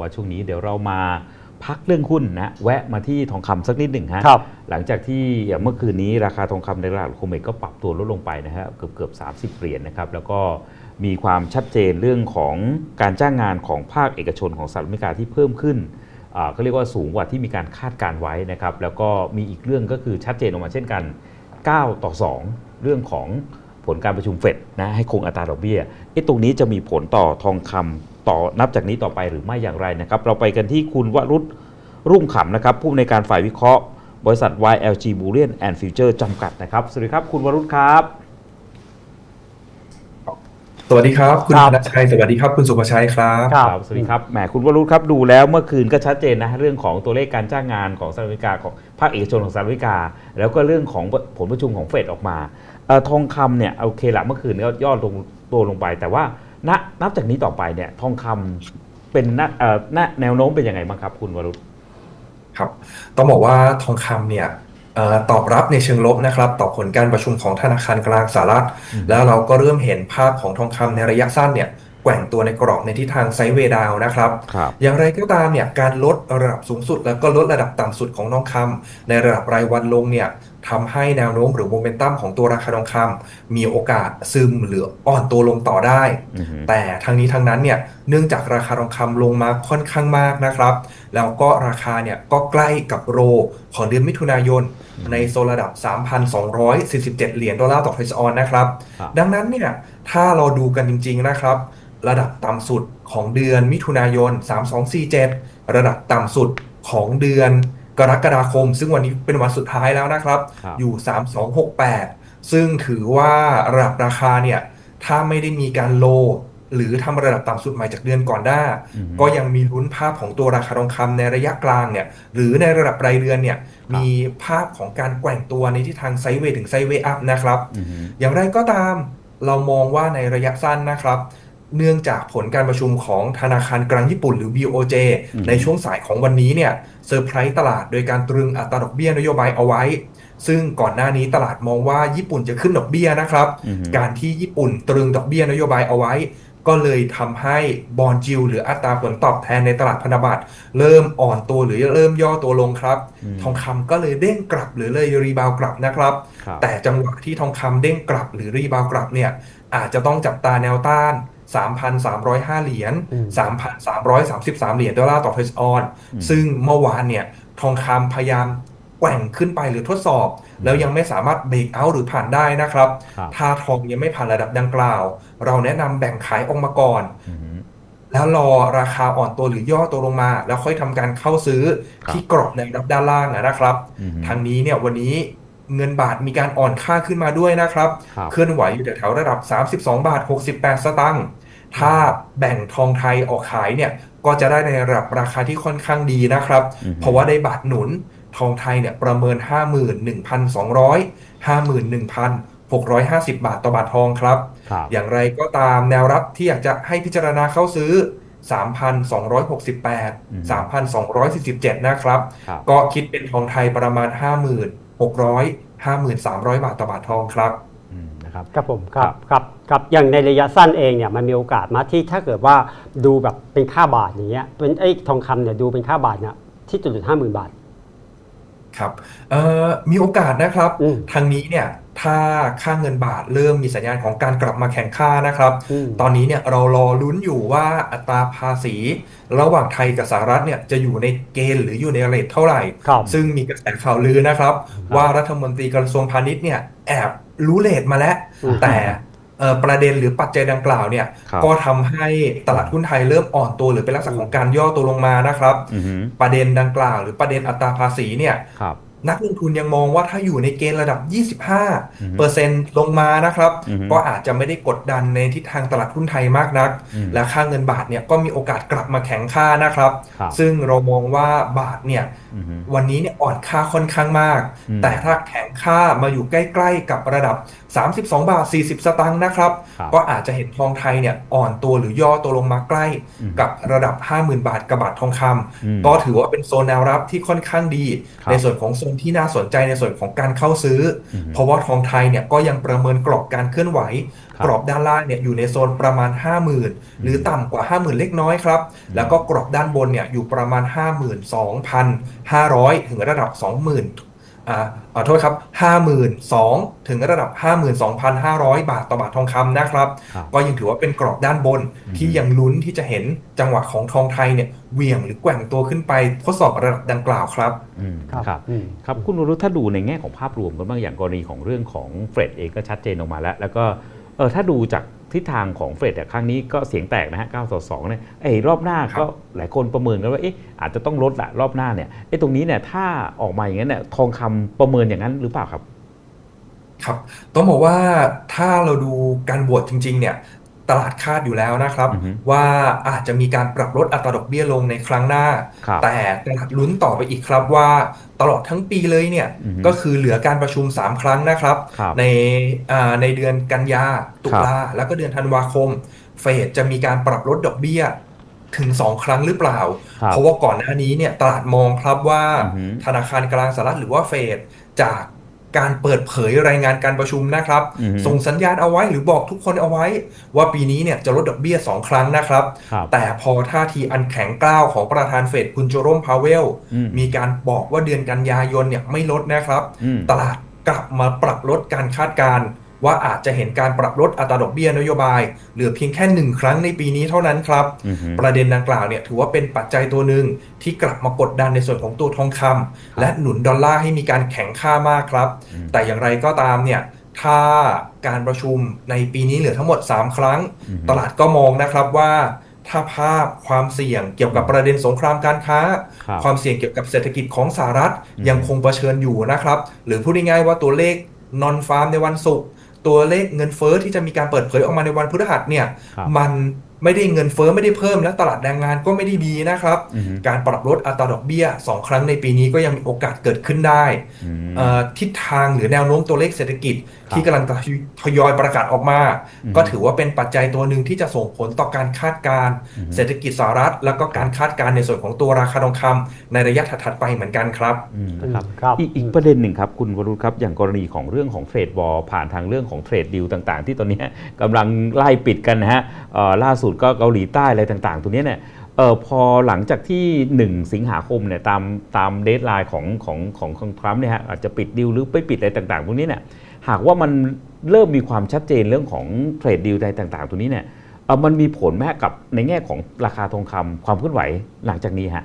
ว่าช่วงนี้เดี๋ยวเรามาพักเรื่องหุ้นนะแวะมาที่ทองคำสักนิดหนึ่งฮะครับหลังจากที่เมื่อคืนนี้ราคาทองคำในตลาดโคเมกก็ปรับตัวลดลงไปนะฮะเกือบเกือบ30เหรียญนะครับแล้วก็มีความชัดเจนเรื่องของการจ้างงานของภาคเอกชนของสหรัฐอเมริกาที่เพิ่มขึ้นอ่าก็เรียกว่าสูงกว่าที่มีการคาดการไว้นะครับแล้วก็มีอีกเรื่องก็คือชัดเจนออกมาเช่นกัน 9 ต่อ 2 เรื่องของผลการประชุมเฟดนะให้คงอัตราดอกเบี้ยเอ๊ะตรงนี้จะมีผลต่อทองคำ ต่อนับจากนี้ต่อไปหรือไม่อย่างไรนะครับ เราไปกันที่คุณวรุษรุ่งขำนะครับ ผู้อำนวยการฝ่ายวิเคราะห์ บริษัท YLG Bullion and Future จำกัดนะครับ สวัสดีครับ คุณวรุษครับ สวัสดีครับ คุณครับธนชัยสวัสดีครับคุณสุภชัยครับครับ สวัสดีครับแหมคุณวรุษครับดูแล้วเมื่อคืนก็ชัดเจนนะเรื่องของตัวเลขการจ้างงานของสหรัฐอเมริกาของภาคเอกชนของสหรัฐอเมริกา แล้วก็เรื่องของผลประชุมของเฟดออกมาเออทองคำเนี่ยโอเคละเมื่อคืนก็ย่อลงตัวลงไปแต่ว่า ณนับจากนี้ต่อไปเนี่ยทองคำเป็นณเอ่อณแนวโน้มเป็นยังไงบ้างครับ คุณวรุษครับ ต้องบอกว่าทองคำเนี่ยเอ่อตอบรับในเชิงลบนะครับต่อผลการประชุมของธนาคารกลางสหรัฐอืมแล้วเราก็เริ่มเห็นภาพของทองคำในระยะสั้นเนี่ย แกว่งตัวในกรอบในทิศทางไซด์เวย์ดาวน์นะครับครับอย่างไรก็ตามเนี่ยการลดระดับสูงสุด แล้วก็ลดระดับต่ำสุดของทองคำในระดับรายวันลงเนี่ยทำให้แนวโน้มหรือโมเมนตัมของตัวราคาทองคำมีโอกาสซึมหรืออ่อนตัวลงต่อได้อือฮึแต่ทั้งนี้ทั้งนั้นเนี่ยเนื่องจากราคาทองคำลงมาค่อนข้างมากนะครับ แล้วก็ราคาเนี่ยก็ใกล้กับโรของเดือนมิถุนายน ในโซนระดับ 3,247 เหรียญดอลลาร์ต่อทรัสออนนะครับครับ ดังนั้นเนี่ยถ้าเราดูกันจริง ๆนะครับ ระดับต่ำสุดของเดือนมิถุนายน 3247 ระดับต่ำสุดของเดือนกรกฎาคม ซึ่งวันนี้เป็นวันสุดท้ายแล้วนะครับครับอยู่ 3268 ซึ่งถือว่าระดับราคาเนี่ย ถ้าไม่ได้มีการโล หรือทำระดับต่ำสุดใหม่จากเดือนก่อนหน้าอือฮึก็ยังมีลุ้นภาพของตัวราคาทองคำในระยะกลางเนี่ย หรือในระดับรายเดือนเนี่ย มีภาพของการแกว่งตัวในทิศทางไซด์เวย์ถึงไซด์เวย์อัพนะครับอือฮึอย่างไรก็ตามเรามองว่าในระยะสั้นนะครับ เนื่องจากผลการประชุมของธนาคารกลางญี่ปุ่นหรือ BOJ อืมในช่วงสายของวันนี้เนี่ยเซอร์ไพรส์ตลาดโดยการตรึงอัตราดอกเบี้ยนโยบายเอาไว้ ซึ่งก่อนหน้านี้ตลาดมองว่าญี่ปุ่นจะขึ้นดอกเบี้ยนะครับอือฮึการที่ญี่ปุ่นตรึงดอกเบี้ยนโยบายเอาไว้ ก็เลยทำให้บอลจิวหรืออัตราผลตอบแทนในตลาดพันธบัตรเริ่มอ่อนตัวหรือเริ่มย่อตัวลงครับอืมทองคำก็เลยเด้งกลับหรือเลยรีบาวกลับนะครับครับแต่จังหวะที่ทองคำเด้งกลับหรือรีบาวกลับเนี่ยอาจจะต้องจับตาแนวต้าน 3,305 เหรียญอืม3,333 เหรียญดอลลาร์ต่อเทรซออนอืมซึ่งเมื่อวานเนี่ยทองคำพยายามแกว่งขึ้นไปหรือทดสอบ แล้วยังไม่สามารถเบรกเอาท์หรือผ่านได้นะครับครับ ถ้าทองยังไม่ผ่านระดับดังกล่าว เราแนะนำแบ่งขายออกมาก่อนอือฮึแล้วรอราคาอ่อนตัวหรือย่อตัวลงมา แล้วค่อยทำการเข้าซื้อครับที่กรอบในระดับด้านล่างอะนะครับอือฮึทางนี้เนี่ยวันนี้ เงินบาทมีการอ่อนค่าขึ้นมาด้วยนะครับครับเคลื่อนไหวอยู่แถวๆระดับ 32 บาท 68 สตางค์ถ้าแบ่งทองไทยออกขายเนี่ยก็จะได้ในระดับราคาที่ค่อนข้างดีนะครับอือฮึเพราะว่าได้บาทหนุนทองไทยเนี่ยประเมิน 51,200 51,650 บาทต่อบาททองครับครับ อย่างไรก็ตามแนวรับที่อยากจะให้พิจารณาเข้าซื้อ 3,268 3,247 นะครับครับก็คิดเป็นทองไทยประมาณ5,600 5,300 บาทต่อบาททองครับอืมนะครับครับผมครับครับครับอย่างในระยะสั้นเองเนี่ยมันมีโอกาสมาที่ถ้าเกิดว่าดูแบบเป็นค่าบาทอย่างเงี้ยเป็นไอ้ทองคำเนี่ยดูเป็นค่าบาทเนี่ยที่จุดห้าหมื่นบาทครับเอ่อมีโอกาสนะครับอืมทางนี้เนี่ย ถ้าค่าเงินบาทเริ่มมีสัญญาณของการกลับมาแข่งค่านะครับ อืมตอนนี้เนี่ยเรารอลุ้นอยู่ว่าอัตราภาษี ระหว่างไทยกับสหรัฐเนี่ยจะอยู่ในเกณฑ์หรืออยู่ในเรทเท่าไหร่ ครับซึ่งมีกระแสข่าวลือนะครับ ว่ารัฐมนตรีกระทรวงพาณิชย์เนี่ยแอบรู้เลทมาแล้ว อืม แต่เอ่อประเด็นหรือปัจจัยดังกล่าวเนี่ยครับก็ทำให้ตลาดหุ้นไทยเริ่มอ่อนตัวหรือเป็นลักษณะของการย่อตัวลงมานะครับ อือฮึประเด็นดังกล่าว หรือประเด็นอัตราภาษีเนี่ย ครับ นักลงทุนยังมองว่าถ้าอยู่ในเกณฑ์ระดับอือฮึ25เปอร์เซ็นต์ลงมานะครับอือฮึก็อาจจะไม่ได้กดดันในทิศทางตลาดหุ้นไทยมากนักอืมและค่าเงินบาทเนี่ยก็มีโอกาสกลับมาแข็งค่านะครับครับซึ่งเรามองว่าบาทเนี่ยอือฮึวันนี้เนี่ยอ่อนค่าค่อนข้างมากอืมแต่ถ้าแข็งค่ามาอยู่ใกล้ ๆ กับระดับ 32 บาท 40 สตางค์นะครับครับก็อาจจะเห็นทองไทยเนี่ยอ่อนตัวหรือย่อตัวลงมาใกล้อืมกับระดับ 50,000 บาทกับบาททองคอืมำก็ถือว่าเป็นโซนแนวรับที่ค่อนข้างดีครับในส่วนของโซนที่น่าสนใจในส่วนของการเข้าซื้ออมเพราะว่าทองไทยเนี่ยก็ยังประเมินกรอบการเคลื่อนไหวครับกรอบด้านล่างเนี่ยอยู่ในโซนประมาณ 50,000 หรือต่ำกว่า 50,000 เล็กน้อยครับ แล้วก็กรอบด้านบนเนี่ยอยู่ประมาณ 52,500 ถึงระดับ 20,000 อ่าขอโทษครับ 52,000 ถึงระดับ 52,500 บาทต่อบาททองคำนะครับ ครับก็ยังถือว่าเป็นกรอบด้านบนที่ยังลุ้นที่จะเห็นจังหวะของทองไทยเนี่ยเหวี่ยงหรือแกว่งตัวขึ้นไปทดสอบระดับดังกล่าวครับ อืมครับครับอืม ครับคุณวรุษถ้าดูในแง่ของภาพรวมกันบ้างอย่างกรณีของเรื่องของเฟรดเองก็ชัดเจนออกมาแล้ว แล้วก็เออถ้าดูจาก ทิศทางของเฟรดแต่ยครั้งนี้ก็เสียงแตกนะฮะ9ต่อ2เนี่ยไอ้รอบหน้าครับก็หลายคนประเมินกันว่าเอ๊ะอาจจะต้องลดละรอบหน้าเนี่ยไอ้ตรงนี้เนี่ยถ้าออกมาอย่างนั้นเนี่ยทองคำประเมินอย่างนั้นหรือเปล่าครับครับต้องบอกว่าถ้าเราดูการบวชจริง ๆ เนี่ย ตลาดคาดอยู่แล้วนะครับอือฮึว่าอาจจะมีการปรับลดอัตราดอกเบี้ยลงในครั้งหน้าครับแต่ตลาดลุ้นต่อไปอีกครับว่าตลอดทั้งปีเลยเนี่ยอือฮึก็คือเหลือการประชุม 3 ครั้งนะครับครับในอ่าในเดือนกันยาตุครับลาแล้วก็เดือนธันวาคม เฟดจะมีการปรับลดดอกเบี้ยถึง 2 ครั้งหรือเปล่าครับเพราะว่าก่อนหน้านี้เนี่ยตลาดมองครับว่าอือฮึธนาคารกลางสหรัฐหรือว่าเฟดจาก การเปิดเผยรายงานการประชุมนะครับอือฮึส่งสัญญาณเอาไว้หรือบอกทุกคนเอาไว้ ว่าปีนี้เนี่ยจะลดดอกเบี้ย 2 ครั้งนะครับครับแต่พอท่าทีอันแข็งกร้าวของประธานเฟดคุณโจโรมพาเวลอืมมีการบอกว่าเดือนกันยายนเนี่ยไม่ลดนะครับอืมตลาดกลับมาปรับลดการคาดการณ์ ว่าอาจจะเห็นการปรับลดอัตราดอกเบี้ยนโยบาย เหลือเพียงแค่หนึ่งครั้งในปีนี้เท่านั้นครับอือฮึประเด็นดังกล่าวเนี่ยถือว่าเป็นปัจจัยตัวหนึ่งที่กลับมากดดันในส่วนของตัวทองคำและหนุนดอลลาร์ให้มีการแข็งค่ามากครับอืมแต่อย่างไรก็ตามเนี่ยถ้าการประชุมในปีนี้เหลือทั้งหมด 3 ครั้งอือฮึตลาดก็มองนะครับว่าถ้าภาพความเสี่ยงเกี่ยวกับประเด็นสงครามการค้าครับความเสี่ยงเกี่ยวกับเศรษฐกิจของสหรัฐอืมยังคงเผชิญอยู่นะครับ หรือพูดง่ายๆว่าตัวเลขนอนฟาร์มในวันศุกร์ ตัวเลขเงินเฟ้อที่จะมีการเปิดเผยออกมาในวันพฤหัสเนี่ยครับมัน ไม่ได้เงินเฟ้อไม่ได้เพิ่มและตลาดแรงงานก็ไม่ได้ดีนะครับอือฮึการปรับลดอัตราดอกเบี้ย 2 ครั้งในปีนี้ก็ยังมีโอกาสเกิดขึ้นได้อืมเอ่อทิศทางหรือแนวโน้มตัวเลขเศรษฐกิจครับที่กำลังทยอยประกาศออกมาอืมก็ถือว่าเป็นปัจจัยตัวหนึ่งที่จะส่งผลต่อการคาดการณ์อืมเศรษฐกิจสหรัฐ แล้วก็การคาดการณ์ในส่วนของตัวราคาทองคำในระยะถัดๆไปเหมือนกันครับอืมนะครับครับอีกอีกประเด็นหนึ่งครับคุณวรุษครับอย่างกรณีของเรื่องของเทรดบอลผ่านทางเรื่องของเทรดดิวต่าง ๆ ที่ตอนนี้กำลังไล่ปิดกันนะฮะเอ่อล่าสุดก็เกาหลีใต้อะไรต่างๆ ตัวนี้เนี่ยเออพอหลังจากที่ 1 สิงหาคมเนี่ยตามตามเดทไลน์ของของของของทรัมป์เนี่ยฮะอาจจะปิดดิวหรือไม่ปิดอะไรต่างๆ พวกนี้เนี่ยหากว่ามันเริ่มมีความชัดเจนเรื่องของเทรดดิวอะไรต่างๆ ตัวนี้เนี่ยเออมันมีผลไหมฮะกับในแง่ของราคาทองคำความเคลื่อนไหวหลังจากนี้ฮะ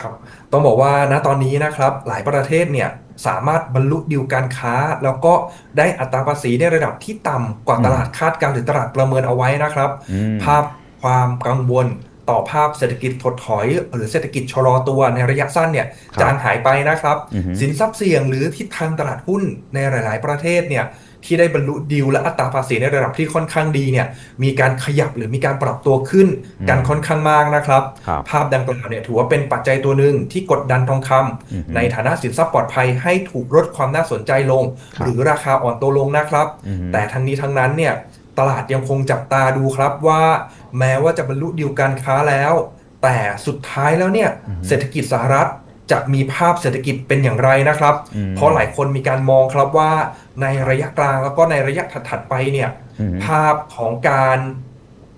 ครับต้องบอกว่าณตอนนี้นะครับหลายประเทศเนี่ย สามารถบรรลุดีลการค้า แล้วก็ได้อัตราภาษีในระดับที่ต่ำกว่าอืมตลาดคาดการณ์หรือตลาดประเมินเอาไว้นะครับอืมภาพความกังวลต่อภาพเศรษฐกิจถดถอย หรือเศรษฐกิจชะลอตัวในระยะสั้นเนี่ยครับจางหายไปนะครับอือฮึสินทรัพย์เสี่ยงหรือทิศทางตลาดหุ้นในหลาย ๆ ประเทศเนี่ย ที่ได้บรรลุดีลและอัตราภาษีในระดับที่ค่อนข้างดีเนี่ยมีการขยับหรือมีการปรับตัวขึ้นกันอืมค่อนข้างมากนะครับครับ ภาพดังกล่าวเนี่ยถือว่าเป็นปัจจัยตัวหนึ่งที่กดดันทองคำอือฮึในฐานะสินทรัพย์ปลอดภัยให้ถูกลดความน่าสนใจลงครับหรือราคาอ่อนตัวลงนะครับอือฮึแต่ทั้งนี้ทั้งนั้นเนี่ยตลาดยังคงจับตาดูครับว่า แม้ว่าจะบรรลุดีลการค้าแล้ว แต่สุดท้ายแล้วเนี่ยอือฮึเศรษฐกิจสหรัฐ จะมีภาพเศรษฐกิจเป็นอย่างไรนะครับอืมเพราะหลายคนมีการมองครับว่าในระยะกลางแล้วก็ในระยะถัดๆไปเนี่ยอือฮึภาพของการ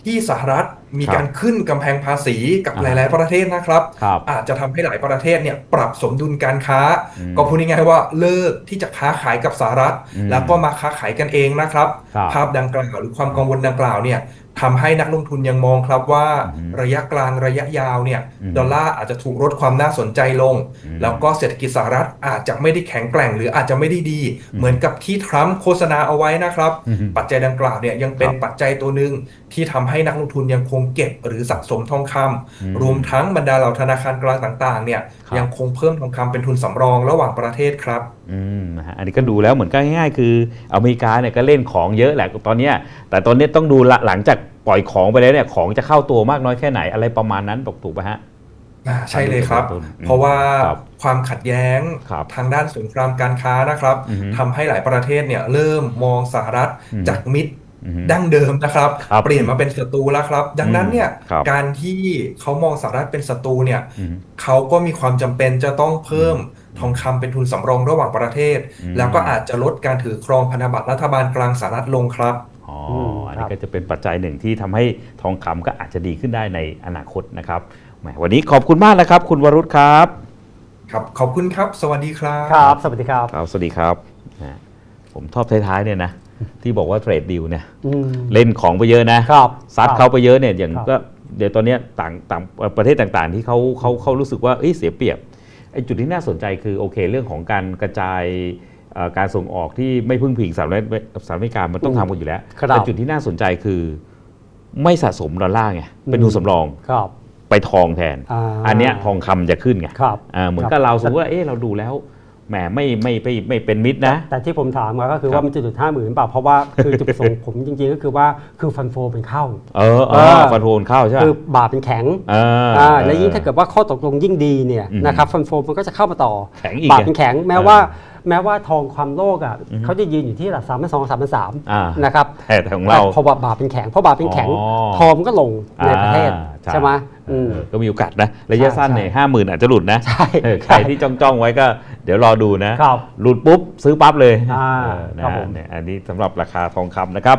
ที่สหรัฐมีครับการขึ้นกำแพงภาษีกับอ่าหลาย ๆ ประเทศนะครับครับอาจจะทำให้หลายประเทศเนี่ยปรับสมดุลการค้าอืมก็พูดง่ายๆว่าเลิกที่จะค้าขายกับสหรัฐอืมแล้วก็มาค้าขายกันเองนะครับครับภาพดังกล่าวหรือความกังวลดังกล่าวเนี่ย ทำให้นักลงทุนยังมองครับว่าอืมระยะกลางระยะยาวเนี่ยอืมดอลลาร์อาจจะถูกลดความน่าสนใจลงอืมแล้วก็เศรษฐกิจสหรัฐอาจจะไม่ได้แข็งแกร่ง หรืออาจจะไม่ได้ดี เหมือนกับที่ทรัมป์โฆษณาเอาไว้นะครับอือฮึปัจจัยดังกล่าวเนี่ยยังเป็นครับปัจจัยตัวหนึ่งที่ทำให้นักลงทุนยังคงเก็บหรือสะสมทองคำอืมรวมทั้งบรรดาเหล่าธนาคารกลางต่างๆเนี่ยครับยังคงเพิ่มทองคำเป็นทุนสำรองระหว่างประเทศครับ อืมนะฮะอันนี้ก็ดูแล้วเหมือนก็ง่ายๆ คืออเมริกาเนี่ยก็เล่นของเยอะแหละตอนเนี้ยแต่ตอนนี้ต้องดูละหลังจากปล่อยของไปแล้วเนี่ยของจะเข้าตัวมากน้อยแค่ไหนอะไรประมาณนั้นตกถูกไหมฮะอ่าใช่เลยครับต้นเพราะว่าครับความขัดแย้งครับทางด้านสงครามการค้านะครับอือฮึทำให้หลายประเทศเนี่ยเริ่มมองสหรัฐอืมจากมิตรอือฮึ ดั้งเดิมนะครับครับ เปลี่ยนมาเป็นศัตรูแล้วครับ ดังนั้นเนี่ยครับการที่เขามองสหรัฐเป็นศัตรูเนี่ยอืมเขาก็มีความจำเป็นจะต้องเพิ่มทองคำเป็นทุนสำรองระหว่างประเทศอืมแล้วก็อาจจะลดการถือครองพันธบัตรรัฐบาลกลางสหรัฐลงครับอ๋อมอันครันี้บก็จะเป็นปัจจัยหนึ่งที่ทำให้ทองคำก็อาจจะดีขึ้นได้ในอนาคตนะครับแหมวันนี้ขอบคุณมากนะครับ คุณวรุษครับ ครับขอบคุณครับ สวัสดีครับครับ สวัสดีครับครับสวัสดีครับนะ ผมชอบท้ายๆเนี่ยนะที่บอกว่าเทรดดิวเนี่ยอืมเล่นของไปเยอะนะครับซัดครับเขาไปเยอะเนี่ยอย่างครับก็เดี๋ยวตอนเนี้ยต่างต่างประเทศต่างๆ ที่เขาเขาเขารู้สึกว่าเอ้ยเสียเปรียบไอ้จุดที่น่าสนใจคือโอเค เรื่องของการกระจายเอ่อการส่งออกที่ไม่พึ่งพิงสหรัฐสหรัฐอเมริกามันต้องทำกันอยู่แล้วครับแต่จุดที่น่าสนใจคือ ไม่สะสมดอลลาร์ไงเป็นทุนสำรองครับไปทองแทนอ่าอันเนี้ยทองคำจะขึ้นไงครับอ่าเหมือนครับกับเราสมมติว่าเอ๊ะเราดูแล้ว แหมไม่ไม่ไม่ไม่เป็นมิตรนะ แต่ที่ผมถามมาก็คือครับว่ามันจะจุดห้าหมื่นเปล่าเพราะว่าคือจุดประสงค์ผมจริงๆก็คือว่าคือฟันโฟเป็นเข้า เออเอเอออฟันโทนเข้าใช่ไหมคือบาทเป็นแข็งเอออ่าและยิ่งถ้าเกิดว่าข้อตกลงยิ่งดีเนี่ยอืมนะครับฟันโฟมันก็จะเข้ามาต่อแข็งอีกบาทไงเป็นแข็งแม้เออว่าแม้ว่าทองความโลกอะอือฮึเขาจะยืนอยู่ที่ระดับสามพันสองสามพันสามอ่านะครับแต่แต่ของเราแต่พอบาทบาทเป็นแข็งเพราะบาทเป็นแข็งอ๋อทองมันก็ลงในประเทศอ่าใช่ไหมเออืมอก็มีโอกาสนะระยะใช่สั้นเนี่ยใช่ห้าหมื่นอาจจะหลุดนะใช่เออใครใช่ที่จ้องจ้องๆไว้ก็ เดี๋ยวรอดูนะครับ หลุดปุ๊บซื้อปั๊บเลยอ่า เออนะครับผมเนี่ยอันนี้สำหรับราคาทองคำนะครับ